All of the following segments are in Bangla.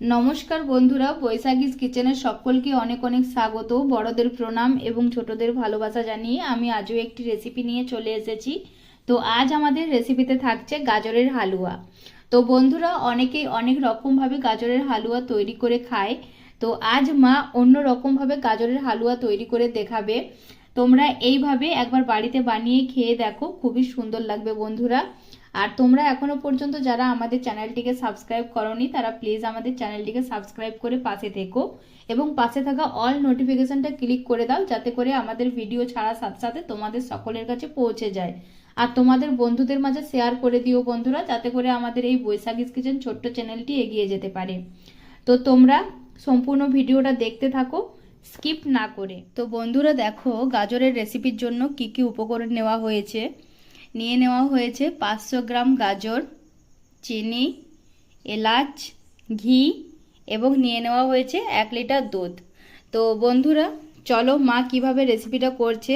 নমস্কার বন্ধুরা বৈশাখীস কিচেনের সকলকে অনেক অনেক স্বাগত। বড়দের প্রণাম এবং ছোটদের ভালোবাসা জানিয়ে আমি আজও একটি রেসিপি নিয়ে চলে এসেছি। তো আজ আমাদের রেসিপিতে থাকছে গাজরের হালুয়া। তো বন্ধুরা, অনেকেই অনেক রকমভাবে গাজরের হালুয়া তৈরি করে খায়। তো আজ মা অন্য রকমভাবে গাজরের হালুয়া তৈরি করে দেখাবে। তোমরা এইভাবে একবার বাড়িতে বানিয়ে খেয়ে দেখো, খুবই সুন্দর লাগবে বন্ধুরা। আর তোমরা এখনও পর্যন্ত যারা আমাদের চ্যানেলটিকে সাবস্ক্রাইব করনি, তারা প্লিজ আমাদের চ্যানেলটিকে সাবস্ক্রাইব করে পাশে থেকো এবং পাশে থাকা অল নোটিফিকেশনটা ক্লিক করে দাও যাতে করে আমাদের ভিডিও ছাড়ার সাথে সাথে তোমাদের সকলের কাছে পৌঁছে যায়। আর তোমাদের বন্ধুদের মাঝে শেয়ার করে দিও বন্ধুরা, যাতে করে আমাদের এই বৈশাখীস কিচেন ছোট্ট চ্যানেলটি এগিয়ে যেতে পারে। তো তোমরা সম্পূর্ণ ভিডিওটা দেখতে থাকো স্কিপ না করে। তো বন্ধুরা দেখো, গাজরের রেসিপির জন্য কি কি উপকরণ নেওয়া হয়েছে? নিয়ে নেওয়া হয়েছে পাঁচশো গ্রাম গাজর, চিনি, এলাচ, ঘি এবং নিয়ে নেওয়া হয়েছে এক লিটার দুধ। তো বন্ধুরা, চলো মা কীভাবে রেসিপিটা করছে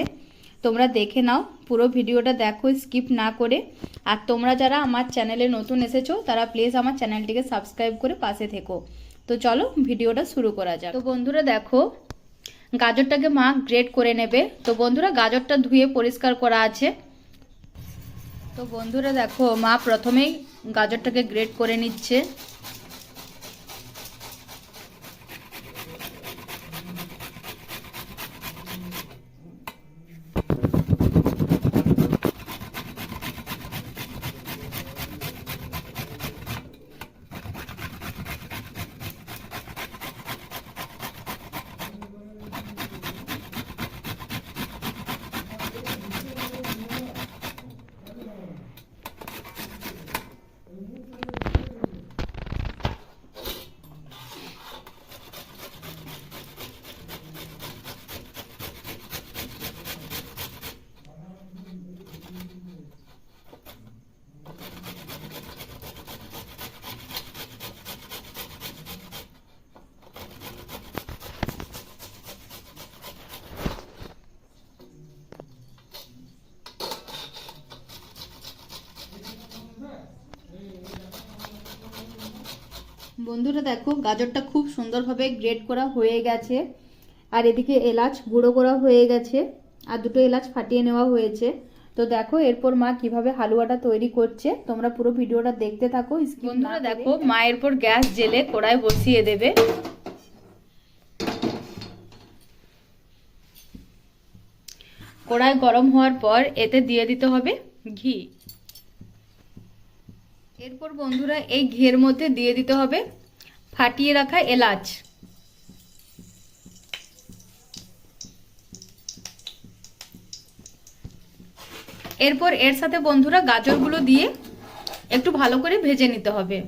তোমরা দেখে নাও। পুরো ভিডিওটা দেখো, স্কিপ না করে। আর তোমরা যারা আমার চ্যানেলে নতুন এসেছ, তারা প্লিজ আমার চ্যানেলটিকে সাবস্ক্রাইব করে পাশে থেকো। তো চলো ভিডিওটা শুরু করা যাক। তো বন্ধুরা দেখো, গাজরটাকে মা গ্রেট করে নেবে। তো বন্ধুরা, গাজরটা ধুয়ে পরিষ্কার করা আছে। তো বন্ধুরা দেখো মা প্রথমেই গাজরটাকে গ্রেট করে নিচ্ছে। বন্ধুরা দেখো গাজরটা খুব সুন্দরভাবে গ্রেট করা হয়ে গেছে। আর এদিকে এলাচ গুঁড়ো করা হয়ে গেছে। আর দুটো এলাচ ফাটিয়ে নেওয়া হয়েছে। তো দেখো এরপর মা কীভাবে হালুয়াটা তৈরি করছে। তোমরা পুরো ভিডিওটা দেখতে থাকো বন্ধুরা দেখো মা এরপর গ্যাস জেলে কড়াই বসিয়ে দেবে। কড়াই গরম হওয়ার পর এতে দিয়ে দিতে হবে ঘি। এরপর বন্ধুরা এই ঘের মধ্যে দিয়ে দিতে হবে ফাটিয়ে রাখা এলাচ। এরপর এর সাথে বন্ধুরা গাজরগুলো দিয়ে একটু ভালো করে ভেজে নিতে হবে।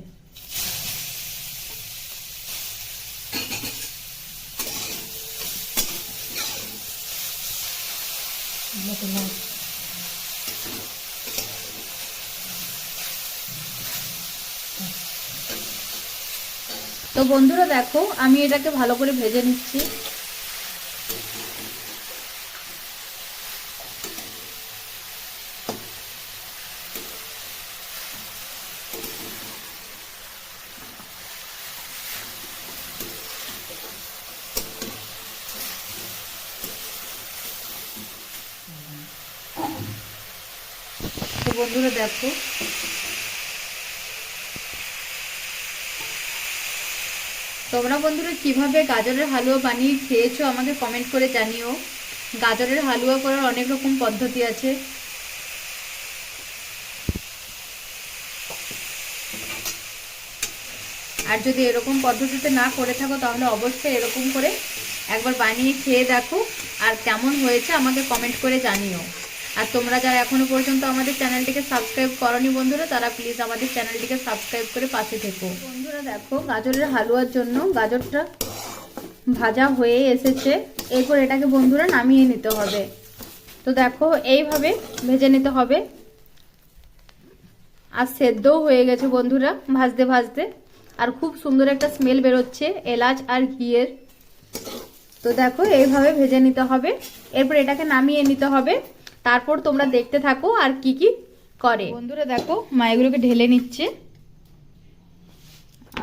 তো বন্ধুরা দেখো আমি এটাকে ভালো করে ভেজে নিচ্ছি। বন্ধুরা দেখো তোমরা বন্ধুরা কীভাবে গাজরের হালুয়া বানিয়ে খেয়েছো আমাকে কমেন্ট করে জানিও। গাজরের হালুয়া করার অনেক রকম পদ্ধতি আছে। আর যদি এরকম পদ্ধতিতে না করে থাকো তাহলে অবশ্যই এরকম করে একবার বানিয়ে খেয়ে দেখো। আর কেমন হয়েছে আমাকে কমেন্ট করে জানিও। আর তোমরা যারা এখনও পর্যন্ত আমাদের চ্যানেলটিকে সাবস্ক্রাইব করনি বন্ধুরা, তারা প্লিজ আমাদের চ্যানেলটিকে সাবস্ক্রাইব করে পাশে থেকো। বন্ধুরা দেখো, গাজরের হালুয়ার জন্য গাজরটা ভাজা হয়ে এসেছে। এরপর এটাকে বন্ধুরা নামিয়ে নিতে হবে। তো দেখো, এইভাবে ভেজে নিতে হবে। আর সেদ্ধও হয়ে গেছে বন্ধুরা, ভাজতে ভাজতে। আর খুব সুন্দর একটা স্মেল বেরোচ্ছে, এলাচ আর ঘিয়ের। তো দেখো, এইভাবে ভেজে নিতে হবে। এরপর এটাকে নামিয়ে নিতে হবে। তারপর তোমরা দেখতে থাকো আর কি কি করে। বন্ধুরা দেখো মা এগুলোকে ঢেলে নিচ্ছে।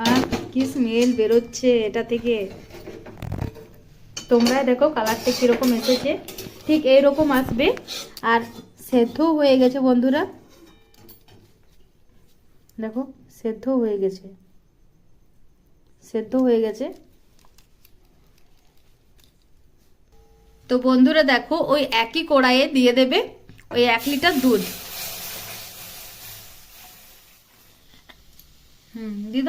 আর কি স্মেল বেরোচ্ছে এটা থেকে। তোমরা দেখো কালারটা কীরকম এসেছে। ঠিক এইরকম আসবে। আর সেদ্ধ হয়ে গেছে বন্ধুরা। দেখো সেদ্ধ হয়ে গেছে। সেদ্ধ হয়ে গেছে। তো বন্ধুরা দেখো, ওই একই কড়াইয়ে দিয়ে দেবে ওই এক লিটার দুধ। হুম, দিয়ে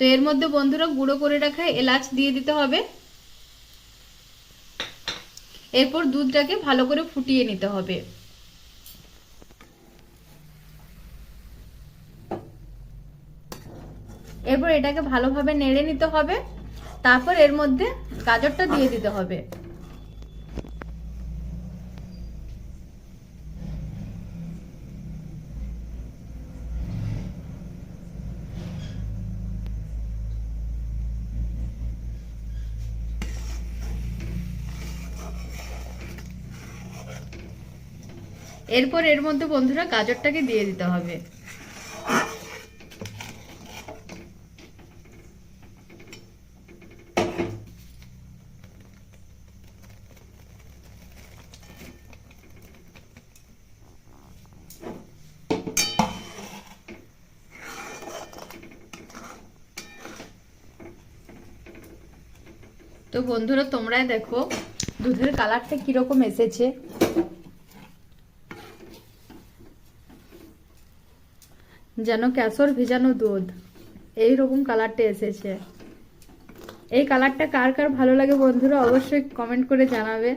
তো এর মধ্যে বন্ধুরা গুঁড়ো করে রাখা এলাচ দিয়ে দিতে হবে। এরপর দুধটাকে ভালো করে ফুটিয়ে নিতে হবে। এরপর এটাকে ভালোভাবে নেড়ে নিতে হবে। তারপর এর মধ্যে গাজরটা দিয়ে দিতে হবে। এরপর এর মধ্যে বন্ধুরা গাজরটাকে দিয়ে দিতে হবে। তো বন্ধুরা, তোমরাই দেখো দুধের কালারটা কীরকম এসেছে। যেন ক্যাসর ভেজানো দুধ এই রকম কালারটা এসেছে। এই কালারটা কার কার ভালো লাগে বন্ধুরা, অবশ্যই কমেন্ট করে জানাবে।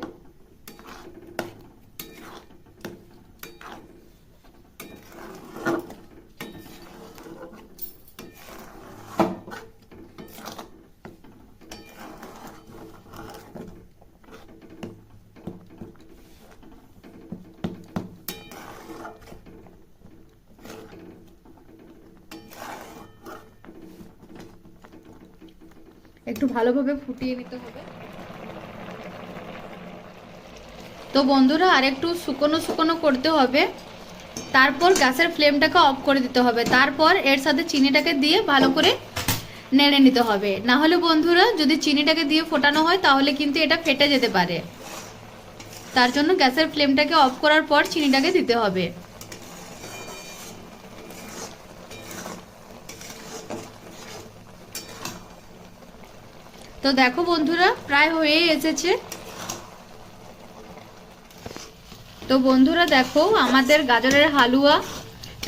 একটু ভালোভাবে ফুটিয়ে নিতে হবে। তো বন্ধুরা আর একটু শুকনো শুকনো করতে হবে। তারপর গ্যাসের ফ্লেমটাকে অফ করে দিতে হবে। তারপর এর সাথে চিনিটাকে দিয়ে ভালো করে নেড়ে নিতে হবে। না হলে বন্ধুরা, যদি চিনিটাকে দিয়ে ফোটানো হয়, তাহলে কিন্তু এটা ফেটে যেতে পারে। তার জন্য গ্যাসের ফ্লেমটাকে অফ করার পর চিনিটাকে দিতে হবে। তো দেখো বন্ধুরা, প্রায় হয়েই এসেছে। তো বন্ধুরা দেখো, আমাদের গাজরের হালুয়া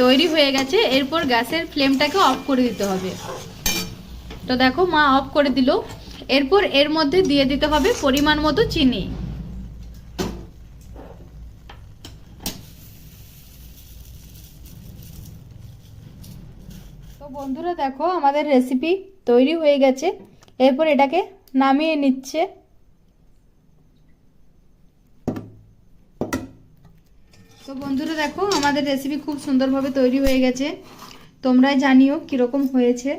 তৈরি হয়ে গেছে। এরপর গ্যাসের ফ্লেমটাকে অফ করে দিতে হবে। তো দেখো, মা অফ করে দিল। এরপর এর মধ্যে দিয়ে দিতে হবে পরিমাণ মতো চিনি। তো বন্ধুরা দেখো, আমাদের রেসিপি তৈরি হয়ে গেছে। এরপর এটাকে নামিয়ে নিচ্ছে। তো বন্ধুরা দেখো, আমাদের রেসিপি খুব সুন্দরভাবে তৈরি হয়ে গেছে। তোমরাই জানিও কীরকম হয়েছে।